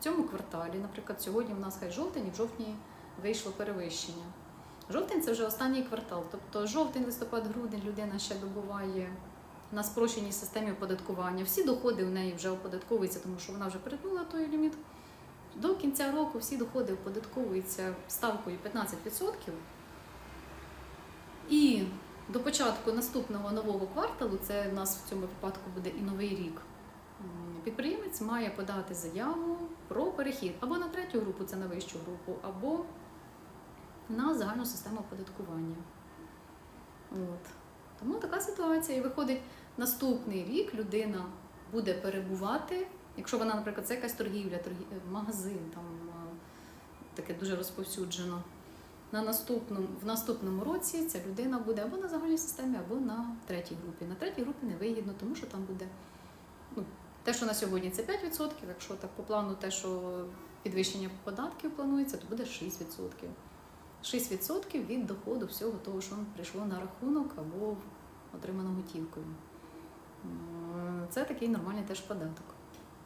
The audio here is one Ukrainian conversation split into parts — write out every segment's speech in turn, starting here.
в цьому кварталі, наприклад, сьогодні в нас хай жовтень, і в жовтні вийшло перевищення. Жовтень це вже останній квартал. Тобто жовтень, листопад, грудень людина ще добуває на спрощеній системі оподаткування. Всі доходи в неї вже оподатковуються, тому що вона вже перетнула той ліміт. До кінця року всі доходи оподатковуються ставкою 15%. І до початку наступного нового кварталу, це в нас в цьому випадку буде і новий рік. М, Підприємець має подати заяву про перехід або на третю групу, це на вищу групу, або на загальну систему оподаткування. От. Тому така ситуація. І виходить, наступний рік людина буде перебувати, якщо вона, наприклад, це якась торгівля, торгі... е, магазин, там е, таке дуже розповсюджено. На наступному, в наступному році ця людина буде або на загальній системі, або на третій групі. На третій групі не вигідно, тому що там буде те, що на сьогодні це 5%, якщо так по плану те, що підвищення податків планується, то буде 6%. 6% від доходу всього того, що прийшло на рахунок або отримано готівкою. Це такий нормальний теж податок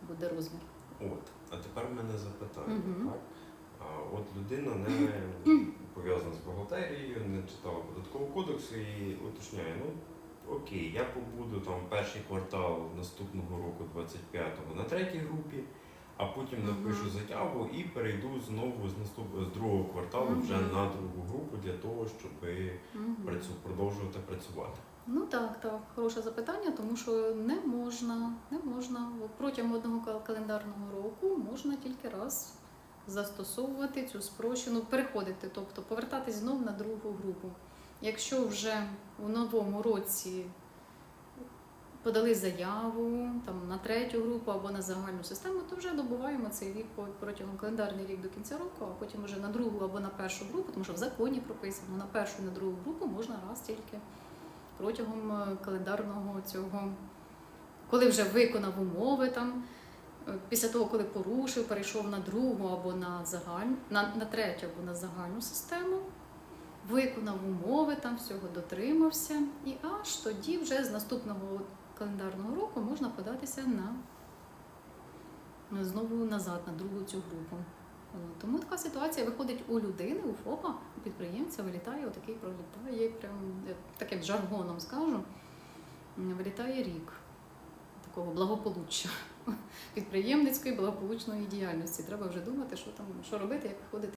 буде розмір. От, а тепер в мене запитання. Мгм. Так? А, от людина не пов'язана з бухгалтерією, не читала податкового кодексу і уточняє, ну окей, я побуду там перший квартал наступного року, 25-го, на третій групі, а потім напишу заяву і перейду знову з наступ... з другого кварталу вже Мгм. на другу групу для того, щоб Мгм. працю... продовжувати працювати. Ну так, так, хороше запитання, тому що не можна, не можна протягом одного кал- календарного року можна тільки раз застосовувати цю спрощену, переходити, тобто повертатись знов на другу групу. Якщо вже у новому році подали заяву там, на третю групу або на загальну систему, то вже добуваємо цей рік протягом календарний рік до кінця року, а потім вже на другу або на першу групу, тому що в законі прописано на першу і на другу групу можна раз тільки протягом е, календарного цього, коли вже виконав умови там. е, Після того, коли порушив, перейшов на другу або на загальну, на, на третю або на загальну систему, виконав умови, там всього дотримався, і аж тоді вже з наступного календарного року можна податися на знову назад, на другу цю групу. Тому така ситуація виходить у людини, у ФОПа, у підприємця вилітає отакий пролітає, прям таким жаргоном скажу, вилітає рік такого благополуччя, підприємницької благополучної діяльності. Треба вже думати, що там що робити, як виходити.